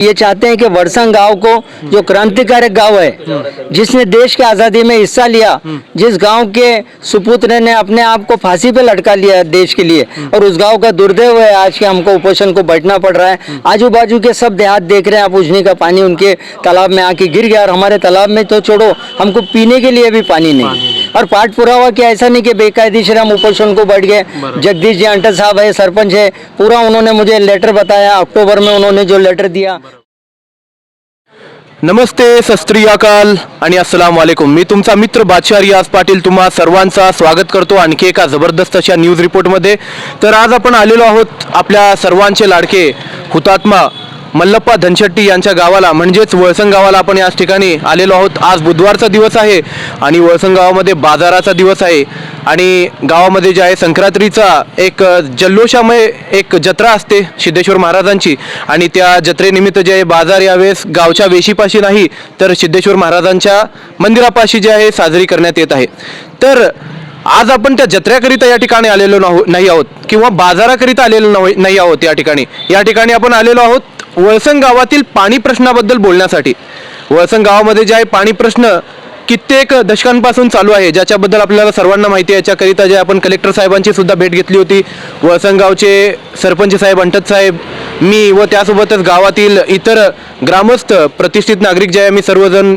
ये चाहते हैं कि वर्षंग गाँव को, जो क्रांतिकारक गाँव है, जिसने देश की आज़ादी में हिस्सा लिया, जिस गाँव के सुपुत्र ने अपने आप को फांसी पे लटका लिया देश के लिए, और उस गाँव का दुर्दैव है, आज के हमको उपोषण को बैठना पड़ रहा है। आजू बाजू के सब देहात देख रहे हैं, आप उजनी का पानी उनके तालाब में आके गिर गया, और हमारे तालाब में तो छोड़ो, हमको पीने के लिए भी पानी नहीं। और पाठ पुरावा कि ऐसा नहीं कि बेकायदेशीर हम उपोषण को बैठ गए। जगदीश जी अंटर साहब है सरपंच है पूरा उन्होंने मुझे लेटर बताया अक्टूबर में उन्होंने जो लेटर दिया। नमस्ते सस्त्री अकाल आणि अस्सलाम वालेकुम। मी तुमचा मित्र बादशाह रियाज पाटील तुम्हा सर्वांचा स्वागत करतो आणखी एका जबरदस्त अशा न्यूज रिपोर्टमध्ये तर आज आपण आलेलो आहोत आपल्या सर्वांचे लाडके हुतात्मा मल्लप्पा धनशेट्टी यांच्या गावाला म्हणजेच वळसंग गावाला आपण याच ठिकाणी आलेलो आहोत. आज बुधवारचा दिवस आहे आणि वळसंग गावामध्ये बाजाराचा दिवस आहे. आणि गावामध्ये जे आहे संक्रांतीचा एक जल्लोषामय एक जत्रा असते सिद्धेश्वर महाराजांची. आणि त्या जत्रेनिमित्त जे आहे बाजार यावेळेस गावच्या वेशीपाशी नाही तर सिद्धेश्वर महाराजांच्या मंदिरापाशी जे आहे साजरी करण्यात येत आहे. तर आज आपण त्या जत्रेकरिता या ठिकाणी आलेलो नाही आहोत किंवा बाजाराकरिता आलेलो नाही आहोत या ठिकाणी. या ठिकाणी आपण आलेलो आहोत वळसंग गावातील पाणी प्रश्नाबद्दल बोलण्यासाठी. वळसंग गावामध्ये जे आहे पाणी प्रश्न कित्येक दशकांपासून चालू आहे ज्याच्याबद्दल आपल्याला सर्वांना माहिती आहे. याच्याकरिता जे आपण कलेक्टर साहेबांची सुद्धा भेट घेतली होती. वळसंगावचे सरपंच साहेब अंटत साहेब मी व त्यासोबतच गावातील इतर ग्रामस्थ प्रतिष्ठित नागरिक जे आहे आम्ही सर्वजण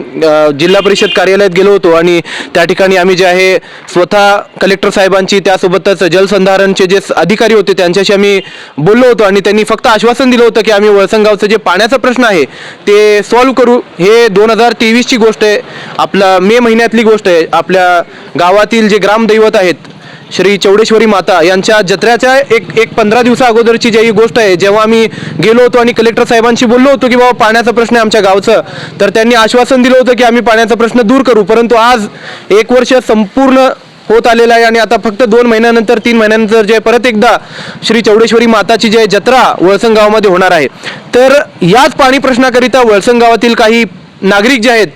जिल्हा परिषद कार्यालयात गेलो होतो आणि त्या ठिकाणी आम्ही जे आहे स्वतः कलेक्टर साहेबांची त्यासोबतच जलसंधारणचे जे अधिकारी होते त्यांच्याशी आम्ही बोललो होतो आणि त्यांनी फक्त आश्वासन दिलं होतं की आम्ही वळसंगावचं जे पाण्याचा प्रश्न आहे ते सॉल्व्ह करू. हे दोन हजार तेवीसची गोष्ट आहे. आपला मे महिन्यातली गोष्ट आहे. आपल्या गावातील जे ग्रामदैवत आहेत श्री चौडेश्वरी माता यांच्या जत्र्याच्या एक एक पंधरा दिवसा अगोदरची जी ही गोष्ट आहे जेव्हा आम्ही गेलो होतो आणि कलेक्टर साहेबांशी बोललो होतो की बाबा पाण्याचा प्रश्न आहे आमच्या गावचं तर त्यांनी आश्वासन दिलं होतं की आम्ही पाण्याचा प्रश्न दूर करू. परंतु आज एक वर्ष संपूर्ण होत आलेला आहे आणि आता फक्त दोन महिन्यानंतर तीन महिन्यानंतर जे परत एकदा श्री चौडेश्वरी माताची जे जत्रा वळसंग गावामध्ये होणार आहे. तर याच पाणी प्रश्नाकरिता वळसंग गावातील काही नागरिक जे आहेत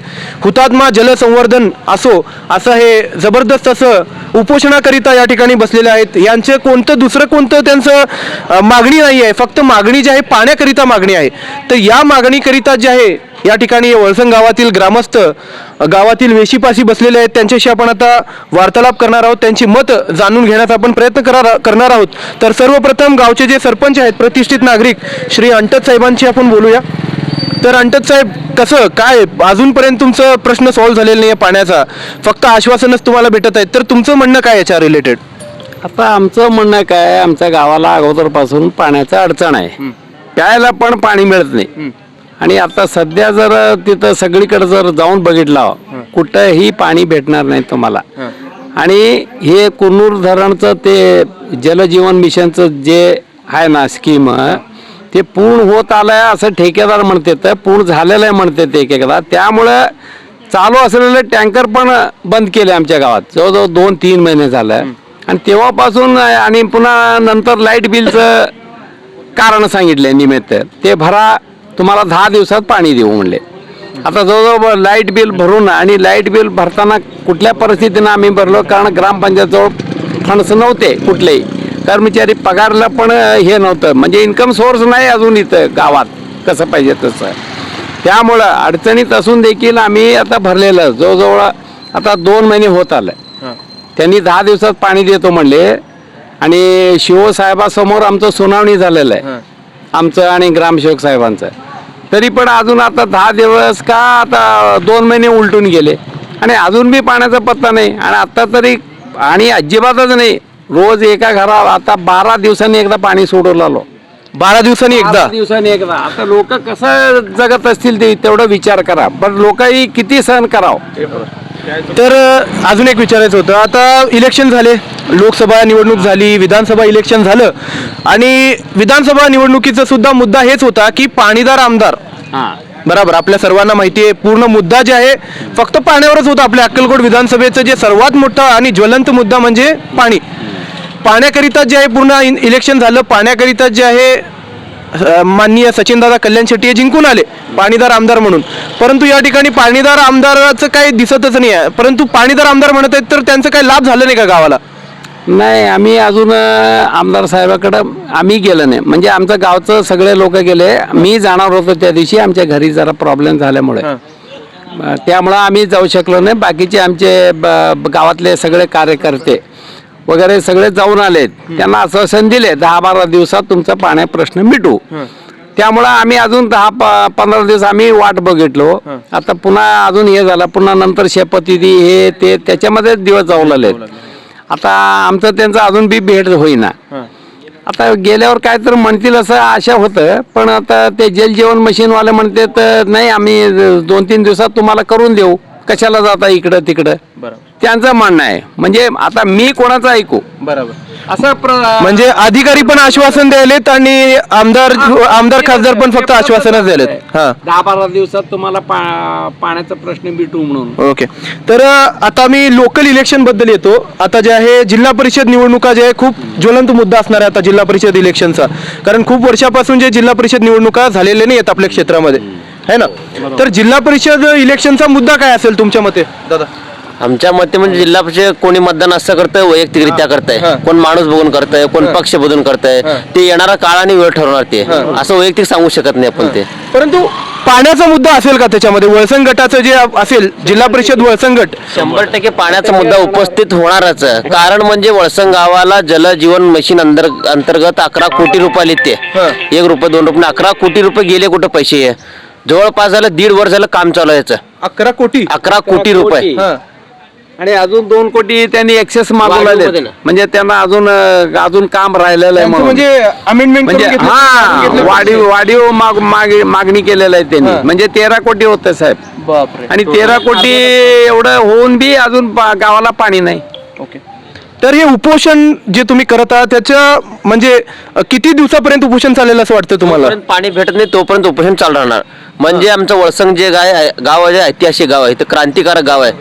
हुतात्मा जलसंवर्धन असो असं हे जबरदस्त असं उपोषणाकरिता या ठिकाणी बसलेले आहेत. यांचं कोणतं दुसरं कोणतं त्यांचं मागणी नाही आहे. फक्त मागणी जी आहे पाण्याकरिता मागणी आहे. तर या मागणीकरिता जे आहे या ठिकाणी वळसंग गावातील ग्रामस्थ गावातील वेशीपाशी बसलेले आहेत. त्यांच्याशी आपण आता वार्तालाप करणार आहोत. त्यांची मत जाणून घेण्याचा आपण प्रयत्न करा करणार आहोत. तर सर्वप्रथम गावचे जे सरपंच आहेत प्रतिष्ठित नागरिक श्री अंटत साहेबांशी आपण बोलूया. तर अंटत साहेब कसं काय अजूनपर्यंत तुमचं प्रश्न सॉल्व्ह झालेला नाही आहे पाण्याचा. फक्त आश्वासनच तुम्हाला भेटत आहेत. तर तुमचं म्हणणं काय याच्या रिलेटेड आता आमचं म्हणणं काय आमच्या गावाला अगोदरपासून पाण्याचं अडचण आहे. प्यायला पण पाणी मिळत नाही. आणि आता सध्या जर तिथं सगळीकडे जर जाऊन बघितलं कुठंही पाणी भेटणार नाही तुम्हाला. आणि हे कुन्नूर धरणचं ते जलजीवन मिशनचं जे आहे ना स्कीम ते पूर्ण होत आलंय असं ठेकेदार म्हणते तर पूर्ण झालेलं आहे म्हणते ते त्यामुळं चालू असलेले टँकर पण बंद केले आमच्या गावात. जवळजवळ दोन तीन महिने झालं. आणि तेव्हापासून आणि पुन्हा नंतर लाइट बिलचं कारण सांगितले निमित्त. ते भरा तुम्हाला दहा दिवसात पाणी देऊ म्हणले. आता जवळजवळ लाइट बिल भरून आणि लाइट बिल भरताना कुठल्या परिस्थितीनं आम्ही भरलो? कारण ग्रामपंचायतजवळ फंड्स नव्हते कुठलेही. कर्मचारी पगारला पण हे नव्हतं. म्हणजे इन्कम सोर्स नाही अजून इथं गावात. कसं पाहिजे तसं. त्यामुळं अडचणीत असून देखील आम्ही आता भरलेलं. जवळजवळ आता दोन महिने होत आलं. त्यांनी दहा दिवसात पाणी देतो म्हणले. आणि शिवसाहेबासमोर आमचं सुनावणी झालेलं आहे. आमचं आणि ग्रामसेवक साहेबांचं. तरी पण अजून आता दहा दिवस का आता दोन महिने उलटून गेले. आणि अजून बी पाण्याचा पत्ता नाही. आणि आता तरी आणि अजिबातच नाही. रोज एका घरात आता बारा दिवसांनी एकदा पाणी सोडून आलो. बारा दिवसांनी एकदा? दिवसांनी एकदा. आता लोक कसं जगत असतील ते तेवढा विचार करा. पण लोकही किती सहन करावं? तर अजून एक विचारायचं होतं. आता इलेक्शन झाले. लोकसभा निवडणूक झाली विधानसभा इलेक्शन झालं. आणि विधानसभा निवडणुकीचा सुद्धा मुद्दा हेच होता की पाणीदार आमदार. बरोबर. आपल्या सर्वांना माहिती आहे. पूर्ण मुद्दा जे आहे फक्त पाण्यावरच होता. आपल्या अक्कलकोट विधानसभेचं जे सर्वात मोठा आणि ज्वलंत मुद्दा म्हणजे पाणी. पाण्याकरिता जे आहे पूर्ण इलेक्शन झालं. पाण्याकरिता जे आहे माननीय सचिनदादा कल्याण शेट्टी हे जिंकून आले पाणीदार आमदार म्हणून. परंतु या ठिकाणी पाणीदार आमदाराचं काही दिसतच नाही आहे. परंतु पाणीदार आमदार म्हणत आहेत तर त्यांचं काही लाभ झालं नाही का गावाला? नाही आम्ही अजून आमदार साहेबाकडं आम्ही गेलं नाही. म्हणजे आमचं गावचं सगळे लोक गेले. मी जाणार होतो त्या दिवशी. आमच्या घरी जरा प्रॉब्लेम झाल्यामुळे. त्यामुळं आम्ही जाऊ शकलो नाही. बाकीचे आमचे गावातले सगळे कार्यकर्ते वगैरे सगळे जाऊन आलेत. त्यांना आश्वासन दिले दहा बारा दिवसात तुमचा पाण्या प्रश्न मिटू. त्यामुळं आम्ही अजून दहा पंधरा दिवस आम्ही वाट बघितलो. आता पुन्हा अजून हे झालं पुन्हा नंतर शपथविधी हे ते त्याच्यामध्येच दिवस जाऊ लागले आता आमचं त्यांचं अजून बी भेट होईना. आता गेल्यावर काय तर म्हणतील असं आशा होतं पण आता ते जल जीवन मशीनवाले म्हणते तर नाही आम्ही दोन तीन दिवसात तुम्हाला करून देऊ. कशाला जाता इकडं तिकडं? बरोबर. त्यांचं म्हणणं आहे. म्हणजे आता मी कोणाचं ऐकू? बरोबर. असं म्हणजे अधिकारी पण आश्वासन द्यायलेत आणि आमदार आमदार खासदार पण फक्त आश्वासनच द्यायलेत. हा. दहा बारा दिवसात तुम्हाला पा- पाण्याचा प्रश्न मिटू म्हणून. ओके. तर अ, आता मी लोकल इलेक्शनबद्दल येतो. आता जे आहे जिल्हा परिषद निवडणुका जे आहे खूप ज्वलंत मुद्दा असणार आहे आता जिल्हा परिषद इलेक्शनचा कारण खूप वर्षापासून जे जिल्हा परिषद निवडणुका झालेल्या नाही आहेत आपल्या क्षेत्रामध्ये. है ना? तर जिल्हा परिषद इलेक्शनचा मुद्दा काय असेल तुमच्या मते? दादा. आमच्या मते म्हणजे जिल्हा परिषद कोणी मतदान असं करतंय वैयक्तिकरित्या करतंय. हा. कोण माणूस बघून करतंय कोण पक्ष बघून करतंय ते येणारा काळ आणि वेळ ठरवणार ते. असं वैयक्तिक सांगू शकत नाही आपण ते. परंतु पाण्याचा मुद्दा असेल का त्याच्यामध्ये? वळसंग गटाचं जे असेल जिल्हा परिषद वळसंग गट. शंभर टक्के पाण्याचा मुद्दा उपस्थित होणारच. आहे. कारण म्हणजे वळसंग गावाला जलजीवन मिशन अंतर अंतर्गत अकरा कोटी रुपये येते हा. एक रुपये दोन रुपये अकरा कोटी रुपये गेले कुठं पैसे जवळपास झालं दीड वर्ष झालं काम चालू आहे याचं. अकरा कोटी? अकरा कोटी रुपये. हा. आणि अजून दोन कोटी त्यांनी एक्सेस मागवलेले. म्हणजे त्यांना अजून अं, अजून काम राहिलेलं आहे त्यांचं म्हणून. म्हणजे अमेंडमेंट म्हणजे हा वाढीव वाढीव माग- माग- मागणी केलेलं आहे त्यांनी. हा. म्हणजे तेरा कोटी होते साहेब. बापरे. आणि तेरा कोटी एवढं होऊन बी अजून पा- गावाला पाणी नाही. ओके. तर हे उपोषण जे तुम्ही करत आहात त्याचं म्हणजे अ, किती दिवसापर्यंत उपोषण चालेल असं वाटतं तुम्हाला? जोपर्यंत पाणी भेटत नाही तोपर्यंत उपोषण चालू राहणार म्हणजे आमचं वळसंग जे गाय आहे गाव आहे ऐतिहासिक गाव आहे ते क्रांतिकारक गाव आहे.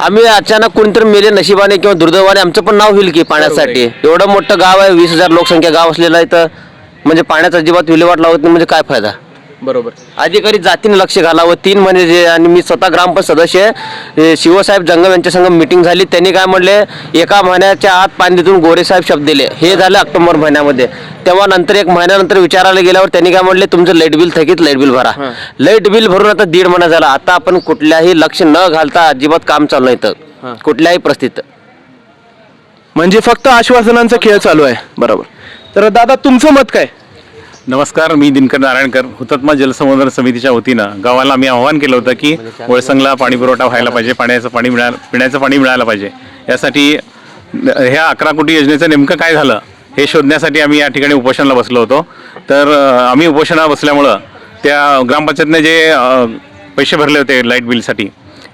आम्ही अचानक कोणतरी मेले नशिबाने किंवा दुर्दैवाने आमचं पण नाव होईल की पाण्यासाठी एवढं मोठं गाव आहे वीस हजार लोकसंख्या गाव असलेलं आहे तर म्हणजे पाण्याचा अजिबात विल्हेवाट लावत नाही म्हणजे काय फायदा? बरोबर. अधिकारी जातीने लक्ष घालावं. तीन महिने जे आणि मी स्वतः ग्रामपंचायत सदस्य आहे. शिवसाहेब जंगम यांच्या संग मिटिंग झाली. त्यांनी काय म्हणले? एका महिन्याच्या आत पाणी देऊन गोरेसाहेब शब्द दिले. हे झालं ऑक्टोबर महिन्यामध्ये. तेव्हा नंतर एक महिन्यानंतर विचारायला गेल्यावर त्यांनी काय म्हणले? तुमचं लाइट बिल थकीत लाइट बिल भरा. लाइट बिल भरून आता दीड महिना झाला. आता आपण कुठल्याही लक्ष न घालता अजिबात काम चालू नाही इथं कुठल्याही परिस्थितीत. म्हणजे फक्त आश्वासनांचा खेळ चालू आहे. बरोबर. तर दादा तुमचं मत काय? नमस्कार मी दिनकर नारायणकर. हुतात्मा जलसंवर्धन समितीच्या वतीनं गावाला आम्ही आवाहन केलं होतं की वळसंगला पाणी पुरवठा व्हायला पाहिजे पाण्याचं पाणी मिळा पिण्याचं पाणी मिळायला पाहिजे. यासाठी ह्या अकरा कोटी योजनेचं नेमकं काय झालं हे शोधण्यासाठी आम्ही या ठिकाणी उपोषणाला बसलो होतो. तर आम्ही उपोषणाला बसल्यामुळं त्या ग्रामपंचायतने जे पैसे भरले होते लाइट बिलसाठी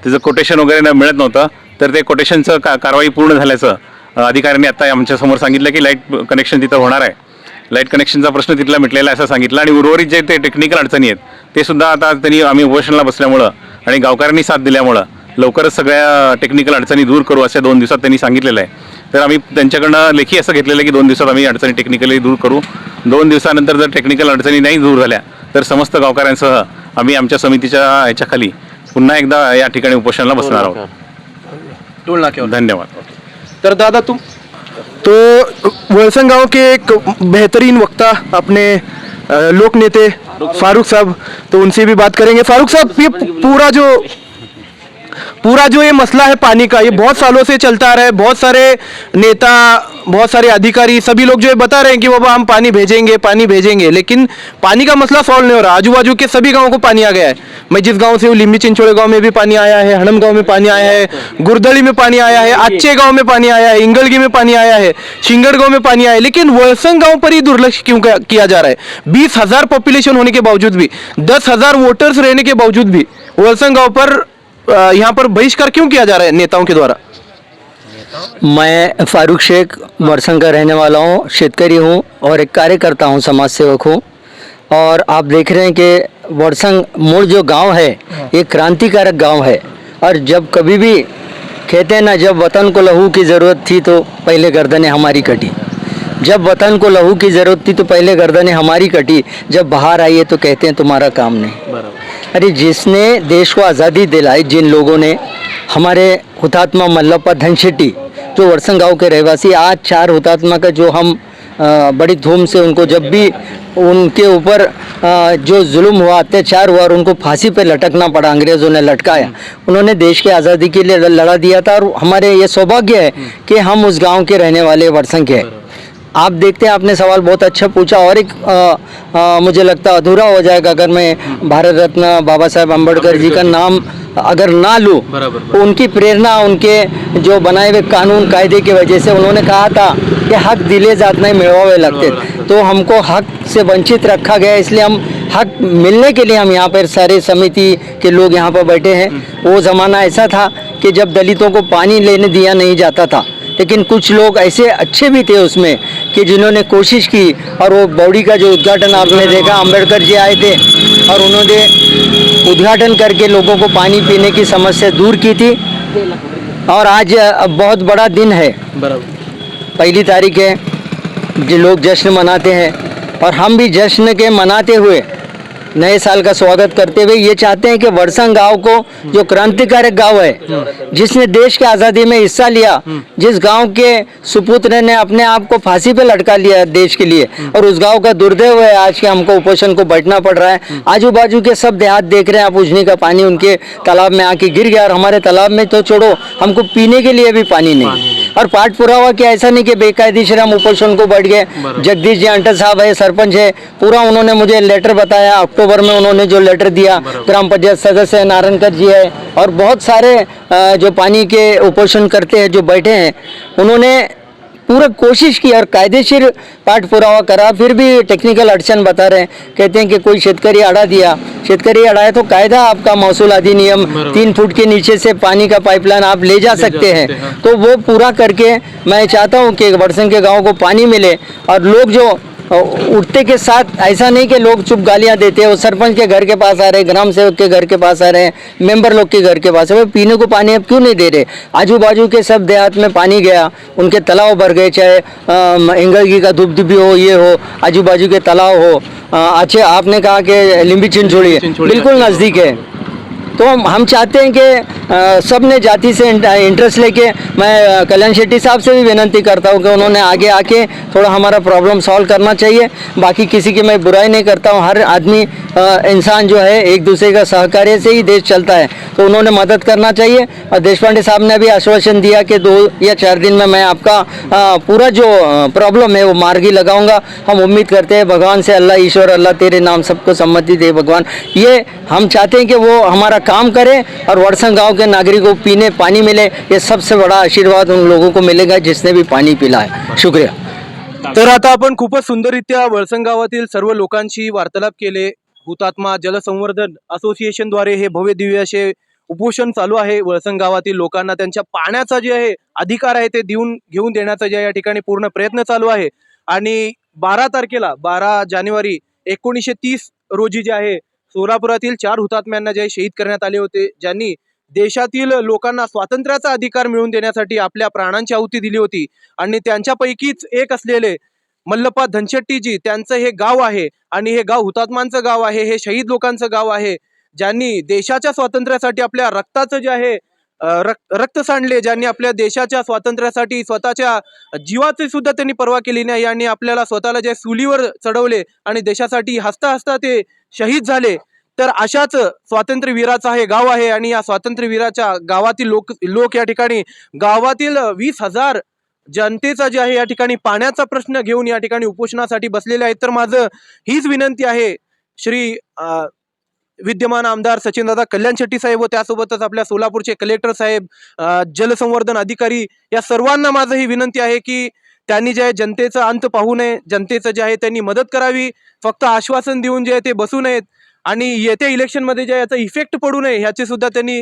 त्याचं कोटेशन वगैरे न मिळत नव्हतं. तर ते कोटेशनचं का कारवाई पूर्ण झाल्याचं अधिकाऱ्यांनी आता आमच्यासमोर सांगितलं की लाइट कनेक्शन तिथं होणार आहे. लाइट कनेक्शनचा प्रश्न तिथला मिटलेला आहे असं सांगितलं. आणि उर्वरित जे ते टेक्निकल अडचणी आहेत ते सुद्धा आता त्यांनी आम्ही उपोषणाला बसल्यामुळं आणि गावकऱ्यांनी साथ दिल्यामुळं लवकरच सगळ्या टेक्निकल अडचणी दूर करू अशा दोन दिवसात त्यांनी सांगितलेलं आहे. तर आम्ही त्यांच्याकडनं लेखी असं घेतलेलं आहे की दोन दिवसात आम्ही अडचणी टेक्निकली दूर करू. दोन दिवसानंतर जर टेक्निकल अडचणी नाही दूर झाल्या तर समस्त गावकऱ्यांसह आम्ही आमच्या समितीच्या ह्याच्याखाली पुन्हा एकदा या ठिकाणी उपोषणाला बसणार आहोत. टोल नाक्यावर. धन्यवाद. तर दादा तुम तो वलसन गांव के एक बेहतरीन वक्ता अपने लोक नेते फारूक साहब तो उनसे भी बात करेंगे। फारूक साहब ये पूरा जो पूरा जो ये मसला है पानी का, ये बहुत सालों से चलता रहा है, बहुत सारे नेता, बहुत सारे अधिकारी, सभी लोग जो है बता रहे हैं कि बाबा हम पानी भेजेंगे पानी भेजेंगे, लेकिन पानी का मसला सॉल्व नहीं हो रहा। आजू बाजू के सभी गाँवों को पानी आ गया है। मैं जिस गाँव से हूँ, लिम्बी चिंचोड़े गाँव में भी पानी आया है हड़म गाँव में पानी आया है, गुरदड़ी में पानी आया है अच्छे गाँव में पानी आया है, इंगलगी में पानी आया है, शिंगड़ गाँव में पानी आया है, लेकिन वलसंग गाँव पर ही दुर्लक्ष क्यों किया- जा रहा है? बीस हज़ार होने के बावजूद भी, दस वोटर्स रहने के बावजूद भी वलसंग गाँव पर यहाँ पर बहिष्कार क्यों किया जा रहा है नेताओं के द्वारा? मैं फारूक शेख वर्षण का रहने वाला हूँ शेतकरी हूँ और एक कार्यकर्ता हूँ समाज सेवक हूँ। और आप देख रहे हैं कि वर्षंग मूल जो गाँव है ये क्रांतिकारक गाँव है। और जब कभी भी कहते हैं ना जब वतन को लहू की ज़रूरत थी तो पहले गर्दनें हमारी कटी। जब वतन को लहू की ज़रूरत थी तो पहले गर्दनें हमारी कटी। जब बाहर है तो कहते हैं तुम्हारा काम नहीं। अरे जिसने देश को आज़ादी दिलाई, जिन लोगों ने, हमारे हुतात्मा मल्लप्पा धनशेट्टी, जो वर्सन गाँव के रहवासी, आज चार हुतात्मा का जो हम बड़ी धूम से उनको जब भी उनके ऊपर जो जुल्म हुआ, अत्याचार हुआ और उनको फांसी पर लटकना पड़ा, अंग्रेज़ों ने लटकाया, उन्होंने देश की आज़ादी के लिए लड़ा दिया था और हमारे ये सौभाग्य है कि हम उस गाँव के रहने वाले वर्सन के हैं। आप देखते हैं आपने सवाल बहुत अच्छा पूछा और एक अ, अ, मुझे लगता है अधूरा हो जाएगा अगर मैं भारत रत्न बाबा साहेब अंबेडकर जी का नाम अगर ना लूँ तो उनकी प्रेरणा उनके जो बनाए हुए कानून कायदे की वजह से उन्होंने कहा था कि हक दिले जात नहीं मिलवावे लगते। तो हमको हक से वंचित रखा गया इसलिए हम हक मिलने के लिए हम यहाँ पर सारे समिति के लोग यहाँ पर बैठे हैं। वो ज़माना ऐसा था कि जब दलितों को पानी लेने दिया नहीं जाता था लेकिन कुछ लोग ऐसे अच्छे भी थे उसमें कि जिन्होंने कोशिश की और वो बॉडी का जो उद्घाटन आपने देखा अंबेडकर जी आए थे और उन्होंने उद्घाटन करके लोगों को पानी पीने की समस्या दूर की थी। और आज बहुत बड़ा दिन है। पहली तारीख है जो लोग जश्न मनाते हैं। और हम भी जश्न के मनाते हुए नए साल का स्वागत करते हुए ये चाहते हैं कि वर्षंग गाँव को, जो क्रांतिकारक गाँव है, जिसने देश की आज़ादी में हिस्सा लिया, जिस गाँव के सुपुत्र ने अपने आप को फांसी पे लटका लिया देश के लिए, और उस गाँव का दुर्दैव है, आज के हमको उपोषण को बैठना पड़ रहा है। आजू बाजू के सब देहात देख रहे हैं, आप उजनी का पानी उनके तालाब में आके गिर गया, और हमारे तालाब में तो छोड़ो, हमको पीने के लिए भी पानी नहीं। और पाठ हुआ कि ऐसा नहीं कि बेकायदेशीर हम उपोषण को बैठ गए। जगदीश जी अंटर साहब है सरपंच है पूरा उन्होंने मुझे लेटर बताया। अक्टूबर में उन्होंने जो लेटर दिया ग्राम पंचायत सदस्य है नारायणकर जी है और बहुत सारे जो पानी के उपोषण करते हैं जो बैठे हैं उन्होंने पूरा कोशिश की और कायदेशीर पाठ पुरावा करा फिर भी टेक्निकल अड़चन बता रहे हैं। कहते हैं कि कोई शेतकारी अड़ा दिया। शेतकारी अड़ाए तो कायदा आपका मौसू अधिनियम तीन फुट के नीचे से पानी का पाइपलाइन आप ले जा सकते हैं। तो वो पूरा करके मैं चाहता हूँ कि बड़संग के गाँव को पानी मिले और लोग जो उठते के साथ ऐसा नहीं कि लोग चुप गालियाँ देते हैं वो सरपंच के घर के पास आ रहे हैं ग्राम सेवक के घर के पास आ रहे हैं मेंबर लोग के घर के पास है। पीने को पानी अब क्यों नहीं दे रहे? आजू बाजू के सब देहात में पानी गया उनके तालाब भर गए चाहे इंगलगी का धूप हो ये हो आजू बाजू के तालाब हो। अच्छे आपने कहा कि लिंबी चिंचोड़ी है। बिल्कुल नज़दीक है। तो हम चाहते हैं कि सबने जाति से इंटरेस्ट लेके, मैं कल्याण शेट्टी साहब से भी विनंती करता हूँ कि उन्होंने आगे आके थोड़ा हमारा प्रॉब्लम सॉल्व करना चाहिए। बाकी किसी की मैं बुराई नहीं करता हूँ। हर आदमी इंसान जो है, एक दूसरे का सहकार्य से ही देश चलता है। तो उन्होंने मदद करना चाहिए। और देश पांडे साहब ने भी आश्वासन दिया कि दो या चार दिन में मैं आपका पूरा जो प्रॉब्लम है, वो मार्गी लगाऊँगा। हम उम्मीद करते हैं, भगवान से अल्लाह, ईश्वर, अल्लाह तेरे नाम सबको सम्मति दे, भगवान। ये हम चाहते हैं कि वो हमारा काम करे और वर्षण गांव के नागरिकों को पीने पानी मिले ये सबसे बड़ा आशीर्वाद उन लोगों को मिलेगा जिसने भी पानी पिला है। शुक्रिया। तर आता आपण खूपच सुंदररित्या वळसंग गावातील सर्व लोकांशी वार्तालाप केले. हुतात्मा जलसंवर्धन असोसिएशनद्वारे हे भव्य दिव्य असे उपोषण चालू आहे. वळसंग गावातील लोकांना त्यांच्या पाण्याचा जे आहे अधिकार आहे ते देऊन घेऊन देण्याचा जे या ठिकाणी पूर्ण प्रयत्न चालू आहे. आणि बारा तारखेला बारा जानेवारी एकोणीसशे तीस रोजी जे आहे सोलापुरातील चार हुतात्म्यांना जे शहीद करण्यात आले होते ज्यांनी देशातील लोकांना स्वातंत्र्याचा अधिकार मिळवून देण्यासाठी आपल्या प्राणांची आहुती दिली होती आणि त्यांच्यापैकीच एक असलेले मल्लप्पा धनशेट्टीजी त्यांचं हे गाव आहे आणि हे गाव हुतात्मांचं गाव आहे हे शहीद लोकांचं गाव आहे ज्यांनी देशाच्या स्वातंत्र्यासाठी आपल्या रक्ताचं जे आहे रक्त रक्त सांडले ज्यांनी आपल्या देशाच्या स्वातंत्र्यासाठी स्वतःच्या जीवाची सुद्धा त्यांनी पर्वा केली नाही आणि आपल्याला स्वतःला जे सुलीवर चढवले आणि देशासाठी हसता हसता ते शहीद झाले. तर अशाच स्वातंत्र्यवीराचं हे गाव आहे आणि या स्वातंत्र्यवीराच्या गावातील लोक लोक या ठिकाणी गावातील वीस हजार जनतेचा जे आहे या ठिकाणी पाण्याचा प्रश्न घेऊन या ठिकाणी उपोषणासाठी बसलेले आहेत. तर माझं हीच विनंती आहे श्री विद्यमान आमदार सचिनदादा कल्याण शेट्टी साहेब व त्यासोबतच आपल्या सोलापूरचे कलेक्टर साहेब जलसंवर्धन अधिकारी या सर्वांना माझं ही विनंती आहे की त्यांनी जे आहे जनतेचा अंत पाहू नये जनतेचं जे आहे त्यांनी मदत करावी फक्त आश्वासन देऊन जे आहे ते बसू नयेत आणि येत्या इलेक्शनमध्ये जे याचा इफेक्ट पडू नये ह्याचे सुद्धा त्यांनी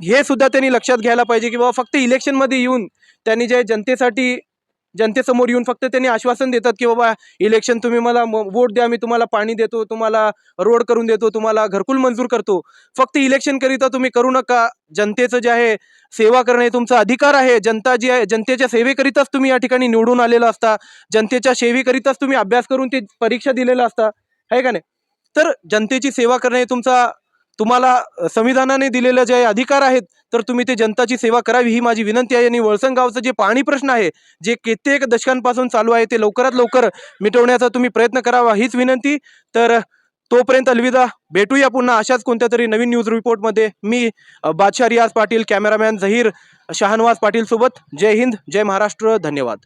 हे सुद्धा त्यांनी लक्षात घ्यायला पाहिजे की बाबा फक्त इलेक्शनमध्ये येऊन त्यांनी जे आहे जनतेसाठी जनतेसमोर येऊन फक्त त्यांनी आश्वासन देतात की बाबा इलेक्शन तुम्ही मला वोट द्या मी तुम्हाला पाणी देतो तुम्हाला रोड करून देतो तुम्हाला घरकुल मंजूर करतो. फक्त इलेक्शन करिता तुम्ही करू नका. जनतेचं जे आहे सेवा करणे हे तुमचा अधिकार आहे. जनता जी आहे जनतेच्या सेवेकरिताच तुम्ही या ठिकाणी निवडून आलेला असता. जनतेच्या सेवेकरिताच तुम्ही अभ्यास करून ती परीक्षा दिलेला असता. आहे का नाही? तर जनतेची सेवा करणे हे तुमचा तुम्हाला संविधानाने दिलेले जे अधिकार आहेत तर तुम्ही ते जनताची सेवा करावी ही माझी विनंती आहे. आणि वळसंगावचं जे पाणी प्रश्न आहे जे कित्येक दशकांपासून चालू आहे ते लवकरात लवकर मिटवण्याचा तुम्ही प्रयत्न करावा हीच विनंती. तर तोपर्यंत अलविदा. भेटूया पुन्हा अशाच कोणत्या तरी नवीन न्यूज रिपोर्टमध्ये मी बादशाह रियाज पाटील कॅमेरामॅन झहीर शहानवाज पाटील सोबत. जय हिंद जय महाराष्ट्र धन्यवाद.